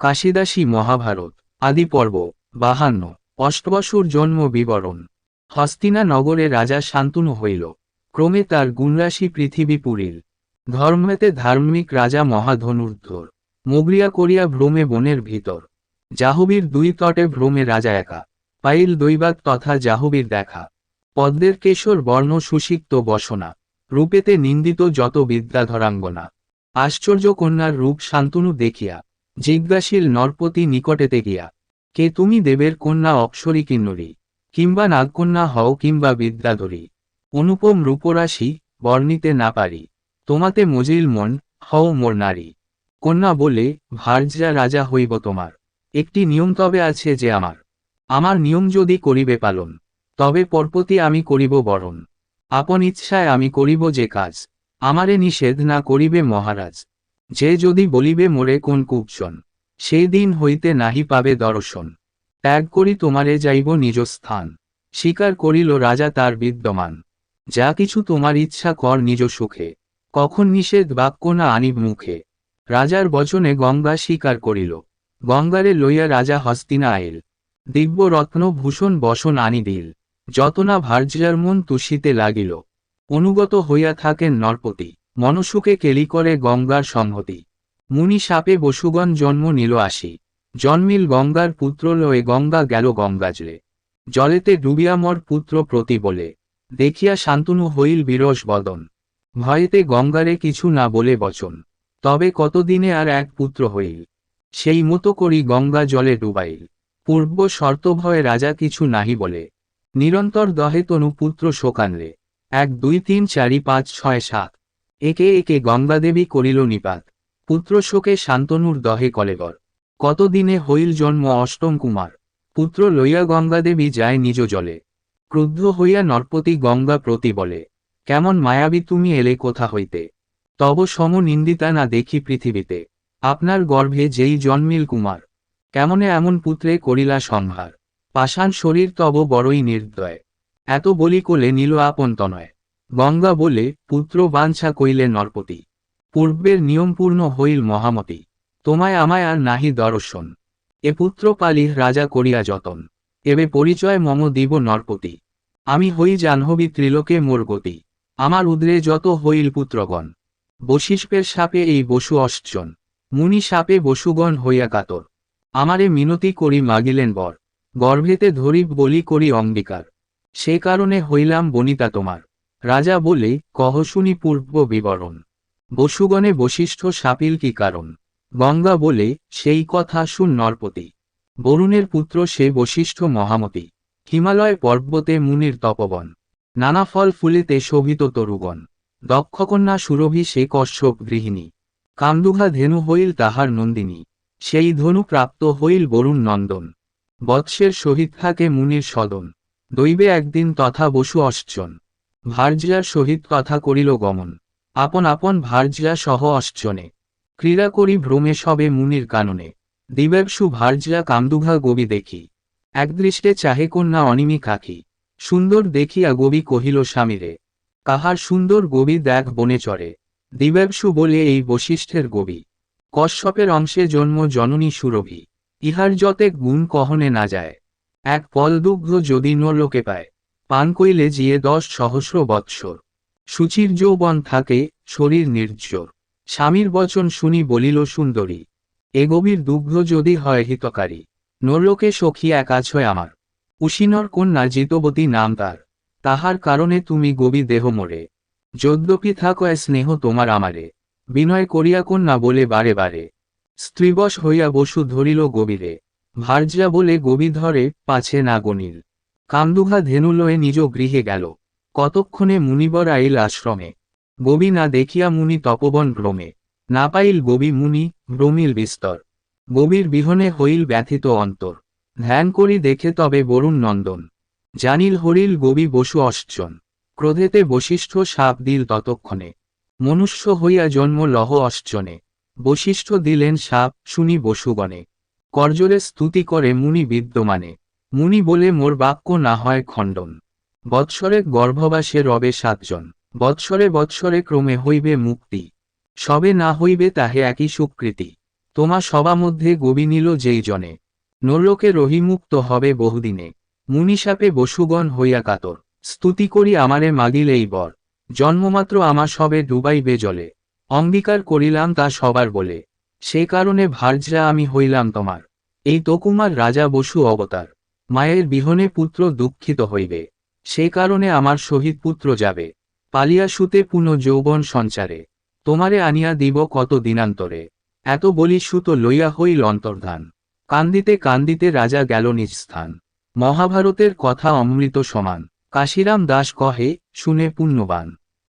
কাশিদাসী মহাভারত, আদি পর্ব, বাহান্ন, অষ্টবসুর জন্ম বিবরণ। হস্তিনা নগরে রাজা শান্তনু হইল, ক্রমে তার গুণরাশি পৃথিবী পুরিল ধর্মেতে ধার্মিক রাজা মহাধনুর্ধর, মগরিয়া করিয়া ভ্রমে বনের ভিতর। জাহবীর দুই তটে ভ্রমে রাজা একা, পাইল দৈবাত তথা জাহবীর দেখা। পদ্মের কেশর বর্ণ সুসিক্ত বসনা, রূপেতে নিন্দিত যত বিদ্যাধরাঙ্গনা। আশ্চর্য কন্যার রূপ শান্তনু দেখিয়া জিজ্ঞাসীল নরপতি নিকটেতে গিয়া, কে তুমি দেবের কন্যা অক্ষরী কিন্নরী, কিংবা নাগকন্যা হও কিংবা বিদ্যাধরী? অনুপম রূপরাশি, বর্ণিতে না পারি। তোমাতে মজিল মন, হও মোর নারী। কন্যা বলে ভার্যা রাজা হইব তোমার। একটি নিয়ম তবে আছে যে আমার। আমার নিয়ম যদি করিবে পালন, তবে পরপতি আমি করিব বরণ। আপন ইচ্ছায় আমি করিব যে কাজ। আমারে নিষেধ না করিবে মহারাজ। যে যদি বলিবে মোরে কোন কুপজন সেই দিন হইতে নাহি পাবে দর্শন। ত্যাগ করি তোমারে যাইব নিজ স্থান। স্বীকার করিল রাজা তার বিদ্যমান। যা কিছু তোমার ইচ্ছা কর নিজ সুখে। কখন নিষেধ বাক্য না আনিব মুখে। রাজার বচনে গঙ্গা স্বীকার করিল। গঙ্গারে লইয়া রাজা হস্তিনা আইল দিব্য রত্ন ভূষণ বসন আনি দিল। যতনা ভার্যার মন তুষিতে লাগিল। অনুগত হইয়া থাকেন নরপতি। মনসুকে কেলি করে গঙ্গার সংহতি। মুনি সাপে বসুগণ জন্ম নিল আসি। জন্মিল গঙ্গার পুত্র লয়ে গঙ্গা গেল গঙ্গাজলে। জলেতে ডুবিয়া মর পুত্র প্রতি বলে। দেখিয়া শান্তনু হইল বিরস বদন। ভয়েতে গঙ্গারে কিছু না বলে বচন। তবে কতদিনে আর এক পুত্র হইল? সেই মতো করি গঙ্গা জলে ডুবাইল। পূর্ব শর্ত ভয়ে রাজা কিছু নাহি বলে। নিরন্তর দহে তনু পুত্র শোকানলে। এক, দুই, তিন, চারি, পাঁচ, ছয়, সাত। একে একে গঙ্গাদেবী করিল নিপাত। পুত্র শোকে শান্তনুর দহে কলেবর। কতদিনে হইল জন্ম অষ্টম কুমার। পুত্র লইয়া গঙ্গাদেবী যায় নিজ জলে। ক্রুদ্ধ হইয়া নরপতি গঙ্গা প্রতি বলে, কেমন মায়াবী তুমি এলে কোথা হইতে? তব সম নিন্দিতা না দেখি পৃথিবীতে। আপনার গর্ভে যেই জন্মিল কুমার। কেমনে এমন পুত্রে করিলা সংহার? পাষাণ শরীর তব বড়ই নির্দয়। এত বলি কোলে নীল আপন তনয়। গঙ্গা বলে পুত্র বাঞ্ছা কইলে নরপতি। পূর্বের নিয়মপূর্ণ হইল মহামতি। তোমায় আমায় আর নাহি দর্শন। এ পুত্র পালি রাজা করিয়া যতন। এবে পরিচয় মম দিব নরপতি। আমি হই জাহ্নবী ত্রিলোকে মোর গতি। আমার উদ্রে যত হইল পুত্রগণ। বশিষ্পের সাপে এই বসু অষ্টজন। মুনি সাপে বসুগণ হইয়া কাতর। আমারে মিনতি করি মাগিলেন বর। গর্ভেতে ধরি বলি করি অঙ্গীকার। সে কারণে হইলাম বনিতা তোমার। রাজা বলে, কহ শুনি পূর্ব বিবরণ। বসুগণে বশিষ্ঠ সাপিল কি কারণ? গঙ্গা বলে, সেই কথা শুন নরপতি। বরুণের পুত্র সে বশিষ্ঠ মহামতি। হিমালয় পর্বতে মুনির তপবন। নানা ফল ফুলেতে শোভিত তরুগণ। দক্ষকন্যা সুরভি সে কশ্যপ গৃহিণী। কামদুঘা ধেনু হইল তাহার নন্দিনী। সেই ধনু প্রাপ্ত হইল বরুণ নন্দন। বৎসের সহিত থাকে মুনির সদন। দৈবে একদিন তথা বসু অশ্চন ভার্যার সহিত কথা করিল গমন। আপন আপন ভার্যা সহ অশ্চনে। ক্রীড়া করি ভ্রমে সবে মুনির কাননে। দিব্যাংশু ভার্যা কামদুঘা গবি দেখি। একদৃষ্টে চাহে কন্যা অনিমি কাকি। সুন্দর দেখিয়া গবি কহিল স্বামীরে, কাহার সুন্দর গবি দেখ বনে চড়ে দিব্যাংশু বলে এই বশিষ্ঠের গবি। কশ্যপের অংশে জন্ম জননী সুরভি। ইহার যতেক গুণ কহনে না যায়। এক পলদুগ্ধ যদি লোকে পায়। পান কইলে জিয়ে দশ সহস্র বৎসর। সুচির যৌবন থাকে, শরীর নির্জর স্বামীর বচন শুনি বলিল, সুন্দরী, এ গভীর দুগ্ধ যদি হয় হিতকারী, নরলোকে সখী এক আছয় আমার। উশিনর কন্যা জিতবতী নাম তার। তাহার কারণে তুমি গবি দেহ মোরে। যদ্যপি থাকো স্নেহ তোমার আমারে। বিনয় করিয়া কন্যা বলে, বারে বারে। স্ত্রীবশ হইয়া বসু ধরিল গভীরে। ভার্যা বলে গবি ধরে পাছে না গণিল কামদুঘা ধেনু লয়ে নিজ গৃহে গেল। কতক্ষণে মুনিবর আইল আশ্রমে? গবি না দেখিয়া মুনি তপবন ভ্রমে। না পাইল গবি মুনি, ভ্রমিল বিস্তর। গভীর বিহনে হইল ব্যথিত অন্তর। ধ্যান করি দেখে তবে বরুণ নন্দন। জানিল হরিল গবি বসু অশ্চন। ক্রোধেতে বশিষ্ঠ সাপ দিল ততক্ষণে। মনুষ্য হইয়া জন্ম লহ অশ্চনে। বশিষ্ঠ দিলেন সাপ, শুনি বসুগণে। করজলে স্তুতি করে মুনি বিদ্যমানে। মুনি বলে, মোর বাক্য না হয় খণ্ডন। বৎসরে গর্ভবাসে রবে সাতজন। বৎসরে বৎসরে ক্রমে হইবে মুক্তি। সবে না হইবে তাহে একই সুকৃতি। তোমা সবা মধ্যে গবি নিল যেই জনে। নরলোকে রহিমুক্ত হবে বহুদিনে। মুনিসাপে বসুগণ হইয়া কাতর। স্তুতি করি আমারে মাগিল এই বর। জন্মমাত্র আমার সবে ডুবাইবে জলে। অঙ্গীকার করিলাম তা সবার বলে। সে কারণে ভার্যা আমি হইলাম তোমার। এই তকুমার রাজা বসু অবতার। মায়ের বিহনে পুত্র দুঃখিত হইবে। সে কারণে আমার শহীদ পুত্র যাবে। পালিয়া সুতে পুনঃ যৌবন সঞ্চারে। তোমারে আনিয়া দিব কত দিনান্তরে। এত বলি সুত লইয়া হইল অন্তর্ধান। কান্দিতে কান্দিতে রাজা গেল নিজ স্থান। মহাভারতের কথা অমৃত সমান। কাশিরাম দাস কহে, শুনে পুণ্যবান।